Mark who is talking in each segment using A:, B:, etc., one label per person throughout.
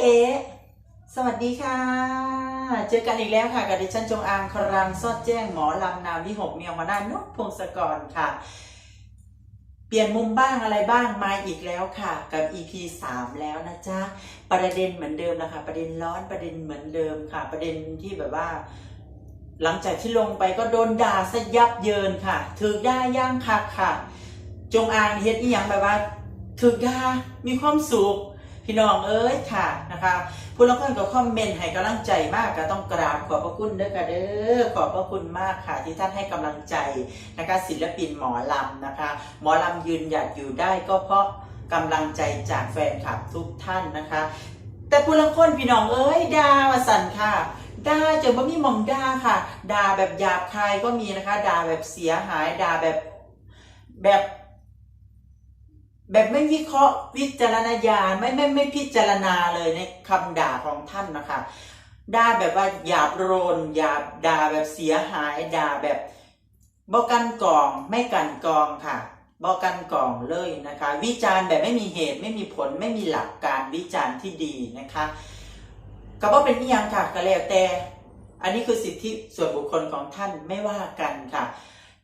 A: เอสวัสดีค่ะ เจอกันอีกแล้วค่ะกับดิฉันจงอางครังซอดแจ้งหมอลำนาวิหกเมียงวนานุพงศกรค่ะ เปลี่ยนมุมบ้างอะไรบ้างมาอีกแล้วค่ะ กับ EP 3 แล้วนะจ๊ะ ประเด็นเหมือนเดิมนะคะ ประเด็นร้อนประเด็นเหมือนเดิมค่ะ ประเด็นที่แบบว่า หลังจากที่ลงไปก็โดนด่าซะยับเยินค่ะถือด่าย่างคักค่ะ จงอางเฮ็ดอีหยังแบบว่าถือดามีความสุข พี่น้องเอ้ยค่ะนะคะผู้ลางคนก็คอมเมนต์ให้กำลังใจมากก็ต้องกราบขอบพระคุณเด้อค่ะเด้อขอบพระคุณมากค่ะ ที่ท่านให้กำลังใจนะคะศิลปินหมอลำนะคะ หมอลำยืนหยัดอยู่ได้ก็เพราะกำลังใจจากแฟนคลับทุกท่านนะคะ แต่ผู้ลางคนพี่น้องเอ้ยด่าว่าสั่นค่ะด่าจนบ่มีมองด่าค่ะด่าแบบหยาบคายก็มีนะคะด่าแบบเสียหายด่าแบบแบบ แบบไม่วิเคราะห์วิจารณญาณไม่ไม่ไม่พิจารณาเลยในคำด่าของท่านนะคะด่าแบบว่าหยาบโรนหยาบด่าแบบเสียหายด่าแบบบอกกันกองไม่กันกองค่ะบอกกันกองเลยนะคะ วิจารณ์แบบไม่มีเหตุไม่มีผลไม่มีหลักการวิจารณ์ที่ดีนะคะก็ว่าเป็นนิยังค่ะก็แล้วแต่ อันนี้คือสิทธิส่วนบุคคลของท่านไม่ว่ากันค่ะ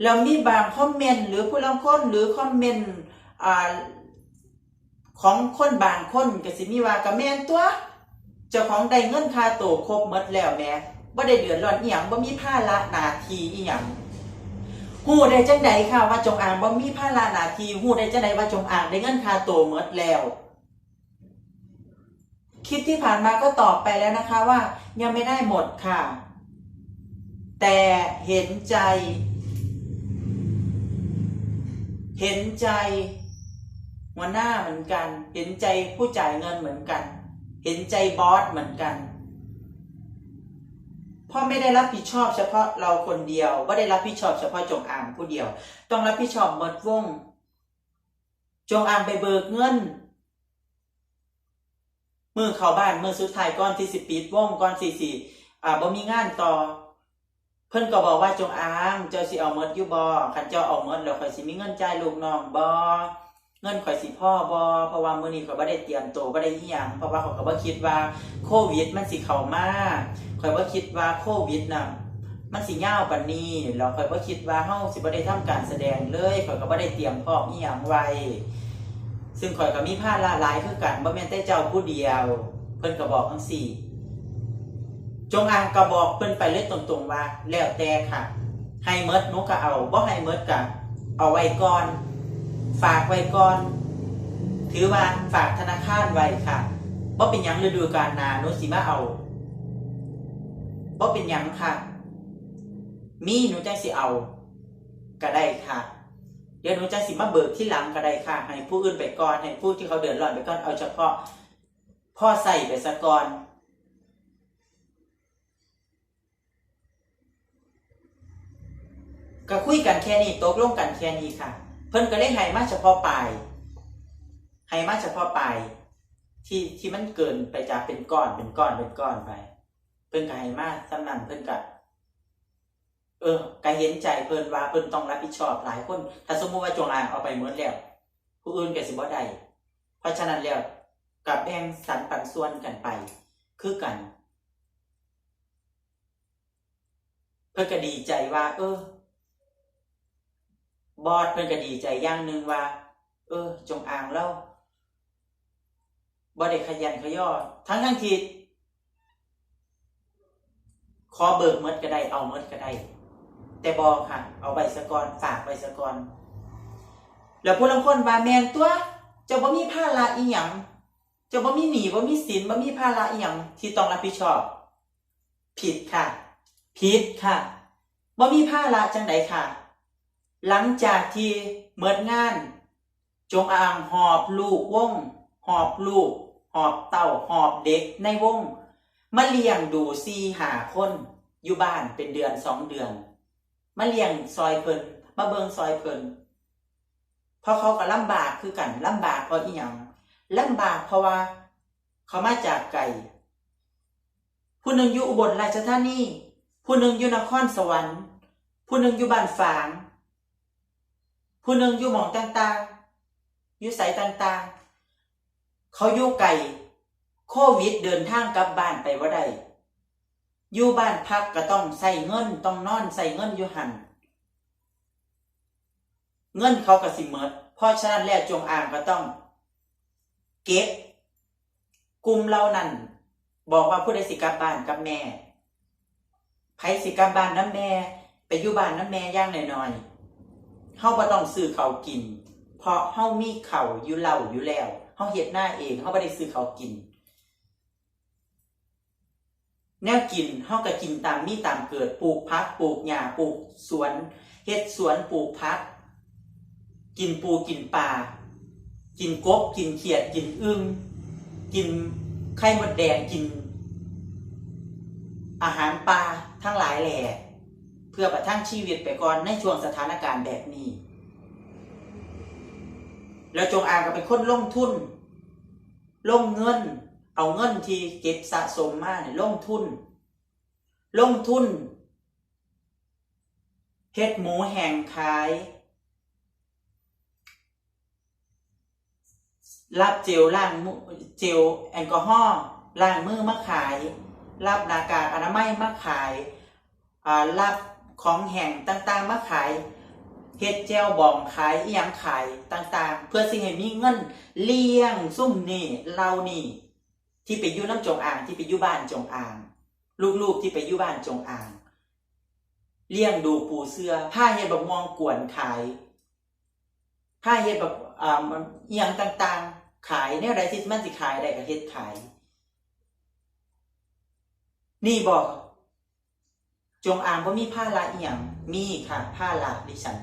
A: เรามีบางคอมเมนต์หรือผู้ลางคนหรือคอมเมนต์ ของคนบางคนก็สิมีว่ากระแมนตัว เจ้าของได้เงินค่าโตครบหมดแล้วแม่บ่ได้เดือดร้อนอีหยังบ่มีภาระหน้าที่อีหยังฮู้ได้จังใดค่ะว่าจงอางบ่มีภาระหน้าที่ฮู้ได้จังใดว่าจงอางได้เงินค่าโตวหมดแล้วคลิปที่ผ่านมาก็ตอบไปแล้วนะคะว่ายังไม่ได้หมดค่ะ แต่เห็นใจ เห็นใจ หัวหน้าเหมือนกัน เห็นใจผู้จ่ายเงินเหมือนกัน เห็นใจบอสเหมือนกันเพ่อไม่ได้รับผิดชอบเฉพาะเราคนเดียวไม่ได้รับผิดชอบเฉพาะจงอางผู้เดียว ต้องรับผิดชอบหมดวง จงอางไปเบิกเงินมือเข้าบ้านมือสุดท้ายก่อนที่สิบปิดวงก่อนสี่สี่อ่าบ่มีงานต่อ เพิ่นก็บอกว่าจงอางเจ้าสิเอาเมดอยู่บ่คันเจ้าเอาเมดแล้วข่อยสิมีเงินจ่ายลูกน้องบ่ เงินข่อยสิพ่อบ่เพราะว่ามื้อนี้ข่อยบ่ได้เตรียมตัวบ่ได้อีหยังเพราะว่าข่อยก็บ่คิดว่าโควิด มันสิเข้ามาข่อยบ่คิดว่าโควิดน่ะมันสิยาวปานนี้แล้วข่อยบ่คิดว่าเฮาสิบ่ได้ทำการแสดงเลยข่อยก็บ่ได้เตรียมพร้อมอีหยังไว้ ซึ่งข่อยก็มีภาระหลายคือกันบ่แม่นแต่เจ้าผู้เดียว เพิ่นก็บอกจังซี่จงอางก็บอกเพิ่นไปเลยตรงๆว่าแล้วแต่ค่ะให้เมดหนูก็เอาบ่ให้เมดก็เอาไว้ก่อน ฝากไว้ก่อน ถือว่าฝากธนาคารไว้ค่ะบ่เป็นยังฤดูกาลนาหนูสิมาเอาบ่เป็นยังค่ะ มีหนูจังสิเอาก็ได้ค่ะ เดี๋ยวหนูจังสิมาเบิกที่หลังก็ได้ค่ะ ให้ผู้อื่นไปก่อนให้ผู้ที่เขาเดือดร้อนไปก่อนเอาเฉพาะพ่อใส่ไปซะก่อนก็คุยกันแค่นี้ตกลงกันแค่นี้ค่ะ พิ่นก็เลยให้มาเฉพาะปลายให้มาเฉพาะปลายที่ที่มันเกินไปจากเป็นก้อนเป็นก้อนเป็นก้อนไป เพิ่นก็ให้มาสำนันเพิ่นก็เออก็เห็นใจเพิ่นว่าเพิ่นต้องรับผิดชอบหลายคนถ้าสมมุติว่าจงอางเอาไปเหมดแล้ว ผู้อื่นก็สิบ่ได้เพราะฉะนั้นแล้วกับแบ่งสรรปันส่วนกันไป คือกัน เพิ่นก็ดีใจว่า เออ บอสเพิ่นก็ดีใจอย่างหนึ่งว่า เออ จงอางแล้วบ่ได้ขยันขย่อทั้งทั้งทีขอเบิกเมดก็ได้เอาเมดก็ได้ แต่บอค่ะ เอาไว้สะกอนฝากไว้สะกอนแล้วผู้ลางคนว่าแมนตัวเจ้าบ่มีภาระอีหยังเจ้าบ่มีหนีบ่มีสินบ่มีภาระอีหยังที่ต้องรับผิดชอบ ผิดค่ะ ผิดค่ะบ่มีภาระจังไดค่ะ หลังจากที่เมิดงาน จงอางหอบลูกวง หอบลูก หอบเต่าหอบเด็กในวง มาเลี้ยงดูซีหาคน อยู่บ้านเป็นเดือนสองเดือน มาเลี้ยงซอยเพิ่นมาเบิงซอยเพิ่นเพราะเขาก็ลำบากคือกันลำบากเพราะอีหยังลำบากเพราะว่า เขามาจากไกลผู้หนึ่งอยู่อุบลราชธานีผู้หนึ่งอยู่นครสวรรค์ผู้หนึ่งอยู่บ้านฝาง ผู้หนึ่งอยู่หมองต่างๆอยู่ใสต่างๆ เขาอยู่ไก่โควิดเดินทางกลับบ้านไปว่าได้อยู่บ้านพักก็ต้องใส่เงินต้องนอนใส่เงินอยู่หันเงินเขาก็สิเมิดเพราะฉะนั้นแล้วจงอ่างก็ต้อง เก็บกลุ่มเรานั่นบอกว่าผู้ใดสิกลับบ้านกับแม่ไผสิกลับบ้านน้ำแม่ ไปอยู่บ้านน้ำแม่ย่างหน้อยๆ เฮาบ่ต้องซื้อเขากิน เพราะเฮามีเขาอยู่เหล่าอยู่แล้วเฮาเฮ็ดหน้าเองเฮาบ่ได้ซื้อเขากินแนวกินเฮาก็กินตามมีตามเกิดปลูกพักปลูกหญ้าปลูกสวนเฮ็ดสวนปลูกพัก กินปูกินปลากินกบกินเขียดกินอึ่งกินไข่มดแดงกิน อาหารปลาทั้งหลายแหล่ พื่อประทังชีวิตไปก่อนในช่วงสถานการณ์แบบนี้ แล้วจงอางก็เป็นคนลงทุน ลงเงิน เอาเงินที่เก็บสะสมมาเนี่ยลงทุน ลงทุนเฮ็ดหมูแห่งขาย รับเจลล้างเจลแอลกอฮอล์ล้างมือมาขาย รับหน้ากากอนามัยมาขายอ่ารับ ของแห่งต่างๆ มาขายเฮ็ดเจลบองขายอีหยังขายต่างๆ เพื่อสิให้มีเงินเลี้ยงซุ่มนี่เรานี่ ที่ไปอยู่น้ำจงอางที่ไปอยู่บ้านจงอาง ลูกๆที่ไปอยู่บ้านจงอาง เลี้ยงดูปูเสื้อผ้าเฮ็ดบักมองกวนขายผ้าเฮ็ดแบบอ่าเอียงต่างๆ ขายแนวใดที่มันสิขายได้ก็เฮ็ดขาย นี่บอก จงอางว่ามีผ้าละเอียงมีค่ะผ้าละดิฉัน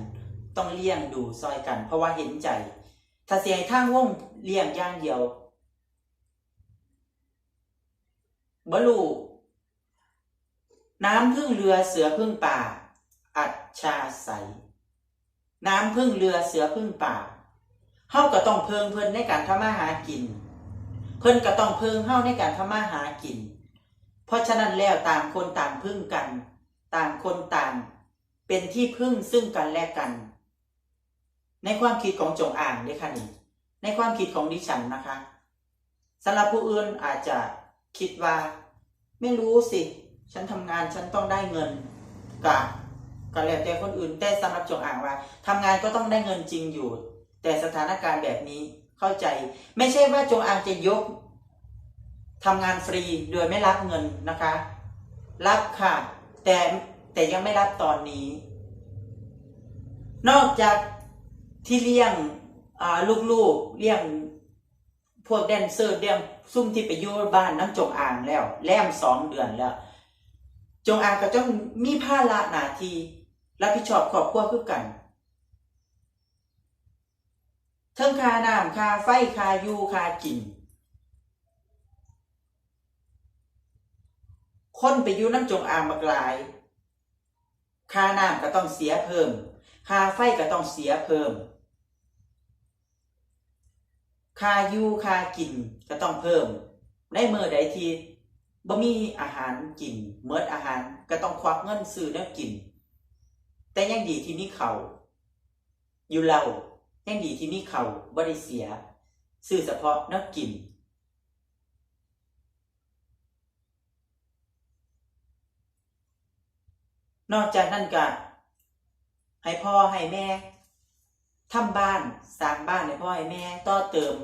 A: ต้องเลี้ยงดูซอยกัน เพราะว่าเห็นใจ ถ้าเสียทางวงเลี้ยงย่างเดียวบลูน้ำพึ่งเรือเสือพึ่งป่า อัจฉาใส น้ำพึ่งเรือเสือพึ่งป่าเฮาก็ต้องเพิงเพิ่นในการทำมาหากิน เพิ่นก็ต้องเพิงเฮาในการทำมาหากิน เพราะฉะนั้นแล้วต่างคนต่างพึ่งกัน ต่างคนต่าง เป็นที่พึ่งซึ่งกันและกัน ในความคิดของจงอ่างเด้ค่ะนี่ในความคิดของดิฉันนะคะสำหรับผู้อื่นอาจจะคิดว่า ไม่รู้สิ ฉันทำงานฉันต้องได้เงินกะก็แล้วแต่คนอื่นแต่สำหรับจงอ่างว่าทำงานก็ต้องได้เงินจริงอยู่ แต่สถานการณ์แบบนี้เข้าใจ ไม่ใช่ว่าจงอ่างจะยกทำงานฟรีโดยไม่รับเงินนะคะ รับค่ะ แต่แต่ยังไม่รับตอนนี้ นอกจากที่เลี้ยงลูกๆเลี้ยงพวกแดนเซอร์เลี้ยงซุ่มที่ไปอยู่บ้านน้ำจงอางแล้ว แล้มสองเดือนแล้ว จงอางก็ต้องมีภาระหน้าที่รับผิดชอบครอบครัวคือกันเทิงค่าน้ำค่าไฟค่ายูค่ากิน คนไปอยู่น้ำจงอางบักหลาย ค่าน้ำก็ต้องเสียเพิ่ม ค่าไฟก็ต้องเสียเพิ่ม ค่าอยู่ค่ากินก็ต้องเพิ่ม ในเมื่อใดที่บ่มีอาหารกินเมิดอาหารก็ต้องควักเงินซื้อแนวกิน แต่ยังดีที่มีเขาอยู่เรายังดีที่มีเขาบ่ได้เสีย ซื้อเฉพาะแนวกิน นอกจากนั้นก็ให้พ่อให้แม่ทำบ้านสร้างบ้านให้พ่อให้แม่ต่อเติม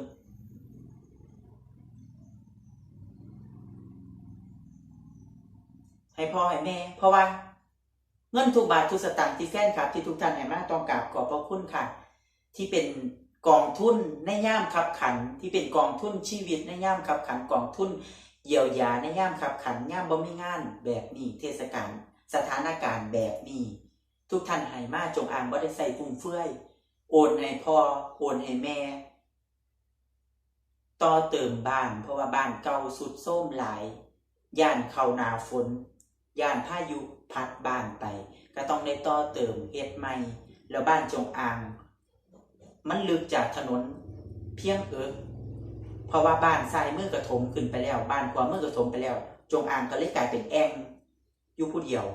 A: ให้พ่อให้แม่ เพราะว่า เงินทุกบาททุกสตางค์ที่แฟนคลับ ที่ทุกท่านให้มาต้องกราบขอบพระคุณค่ะ ที่เป็นกองทุนในย่ามขับขัน ที่เป็นกองทุนชีวิตในย่ามขับขันกองทุนเยียวยาในย่ามขับขันย่ามบ่มีงานแบบนี้เทศกาล สถานการณ์แบบนี้ ทุกท่านให้มาจงอางบ่ได้ใส่ฟุ่มเฟือย โอนให้พ่อโอนให้แม่ ต่อเติมบ้านเพราะว่าบ้านเก่าสุดโทรมหลาย ย่านเข้านาฝน ย่านพายุพัดบ้านไป ก็ต้องได้ต่อเติมเฮ็ดใหม่ แล้วบ้านจงอาง มันลึกจากถนนเพียงเอิกเพราะว่าบ้านซ้ายมือกระถมขึ้นไปแล้ว บ้านขวามือกระถมไปแล้ว จงอางก็เลยกลายเป็นแอง อยู่ผู้เดียว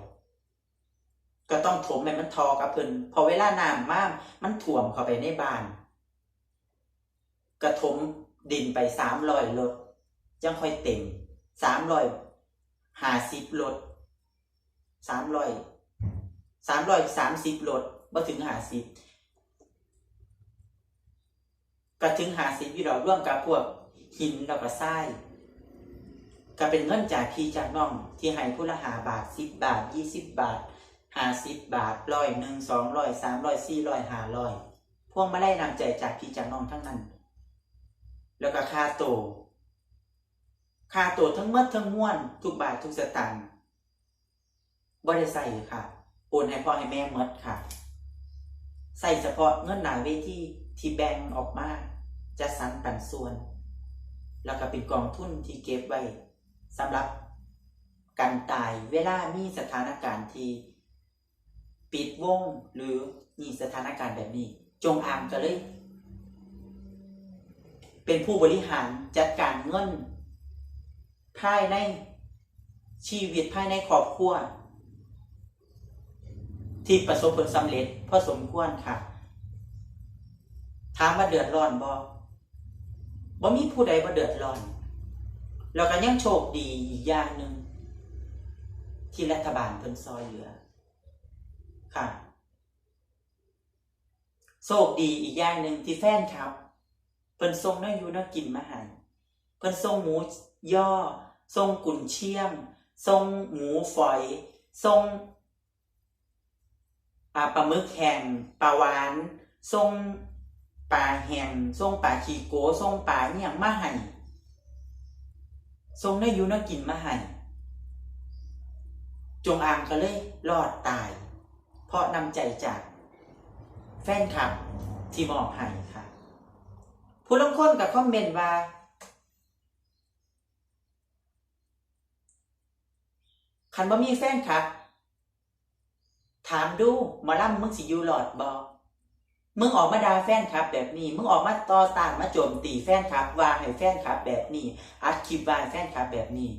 A: ก็ต้องถมให้มันทอกับเพิ่นพอเวลาน้ำมากมันถ่วมเข้าไปในบ้าน กระถมดินไปสามรอยรถจังค่อยเต็มสามร้อยห้าสิบรถสามร้อยสามร้อยสามสิบรถมาถึงห้าสิบก็ถึงห้าสิบอยู่ดอกร่วมกับพวกหินแล้วก็ทราย ก็เป็นเงินจากพี่จากน้องที่ให้ผู้ละหาบาทสิบบาทยี่สิบบาทห้าสิบบาทร้อยหนึ่งสองร้อยสามร้อยสี่ร้อยห้าร้อยพวงมาไล่นำใจจากพี่จากน้องทั้งนั้น แล้วก็ค่าโตค่าโตวทั้งหมดทั้งม้วลทุกบาททุกสตางค์บ่ได้ใส่ค่ะ โอนให้พ่อให้แม่หมดค่ะ ใส่เฉพาะเงินหนาเวทีที่แบ่งออกมาจะสรรปันส่วน แล้วก็เป็นกองทุนที่เก็บไว้ สำหรับกันตายเวลามีสถานการณ์ที่ปิดวงหรือมีสถานการณ์แบบนี้ จงอางก็เลย เป็นผู้บริหารจัดการเงินภายในชีวิตภายในครอบครัวที่ประสบผลสำเร็จพอสมควรค่ะ ถามว่าเดือดร้อนบ่บ่มีผู้ใดบ่เดือดร้อน แล้วก็ยังโชคดีอีกอย่างหนึ่งที่รัฐบาลเพิ่นซอยเหลือ ค่ะ โชคดีอีกอย่างหนึ่งที่แฟนครับ เพิ่นส่งน้อยู่นื้อกินมาให้เพิ่นส่งหมูย่อส่งกุนเชียงส่งหมูฝอยส่งอ่าปลาหมึกแห้งปลาหวานส่งปลาแห้งส่งปลาขีโกส่งปลาเนี่ยมาให้ ส่งเนื้ยูนื้อกินมาให้จงอางก็เลยรอดตาย เพราะนำใจจากแฟนคลับที่มอบให้ค่ะ ผู้ลงคนกับคอมเมนต์ว่า คันบ่มีแฟนคลับ ถามดูมาล่ำมึงสิยูหลอดบอก มึงออกมาด่าแฟนคลับแบบนี้ มึงออกมาต่อต้านมาโจมตีแฟนคลับว่าให้แฟนคลับแบบนี้ อัดคลิปว่าให้แฟนคลับแบบนี้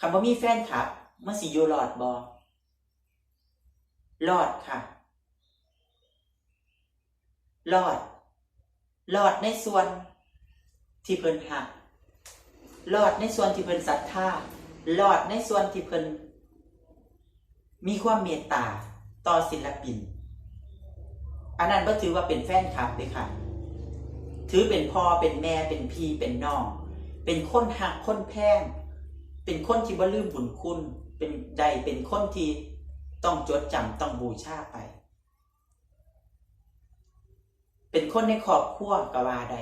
A: คันบ่มีแฟนคลับมึงสิอยู่หลอดบอรอดค่ะ รอด รอดในส่วนที่เพิ่นหัก รอดในส่วนที่เพิ่นศรัทธา รอดในส่วนที่เพิ่นมีความเมตตา ต่อศิลปิน อันนั้นก็ถือว่าเป็นแฟนคลับเลยค่ะ ถือเป็นพ่อเป็นแม่เป็นพี่เป็นน้อง เป็นคนหักคนแพงเป็นคนที่บ่ลืมบุญคุณ เป็นใดเป็นคนที่ต้องจดจำต้องบูชาไป เป็นคนในครอบครัวกว่าได้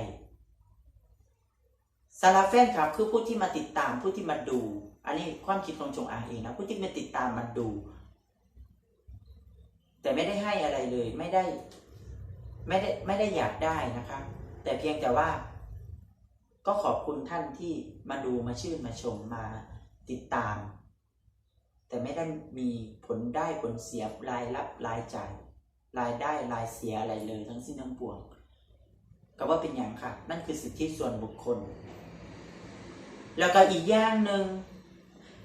A: สำหรับแฟนคลับคือผู้ที่มาติดตามผู้ที่มาดู อันนี้ความคิดของจงอางเองนะผู้ที่มาติดตามมาดู แต่ไม่ได้ให้อะไรเลย ไม่ได้ ไม่ได้ไม่ได้อยากได้นะคะ แต่เพียงแต่ว่า ก็ขอบคุณท่านที่มาดูมาชื่นมาชมมาติดตาม แต่ไม่ได้มีผลได้ผลเสียรายรับรายจ่ายรายได้รายเสียอะไรเลย ทั้งสิ้นทั้งปวงก็ว่าเป็นอย่างค่ะ นั่นคือสิทธิส่วนบุคคล แล้วก็อีกอย่างหนึ่ง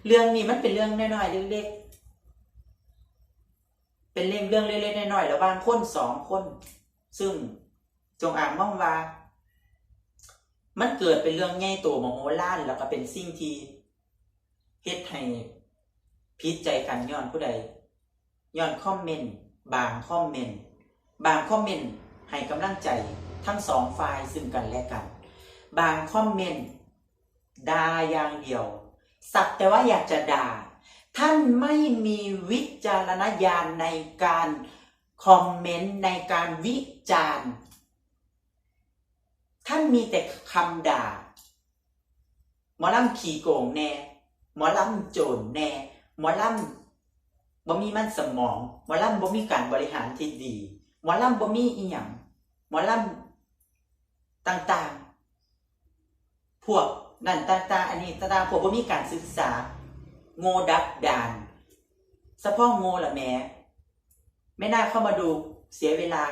A: เรื่องนี้มันเป็นเรื่องน้อยๆเล็กๆ เป็นเรื่องเรื่องเล็กๆน้อยๆแล้วบางคนสองคน ซึ่งจงอ่างมองว่า มันเกิดเป็นเรื่องใหญ่โตมโหฬารแล้วก็เป็นสิ่งที่เฮ็ดให้พิจใจกันย้อนผู้ใดย้อนคอมเมนต์บางคอมเมนต์บางคอมเมนต์ให้กำลังใจทั้งสองฝ่ายซึ่งกันและกัน บางคอมเมนต์ด่าอย่างเดียว สักแต่ว่าอยากจะด่า ท่านไม่มีวิจารณญาณในการคอมเมนต์ในการวิจารณ์ท่านมีแต่คำด่า หมอลำขี่โกงแน่ หมอลำโจรแน่ หมอลำบ่มีมันสมอง หมอลำบ่มีการบริหารที่ดี หมอลำบ่มีอีหยังหมอลำต่างๆ พวกนั่นต่างๆ อันนี้ต่างๆพวกบ่มีการศึกษา โง่ดักดานสะพ่อโง่ละแม่ไม่น่าเข้ามาดูเสียเวลา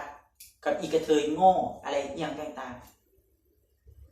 A: กับอีกระเทยโง่อะไรอย่างต่าง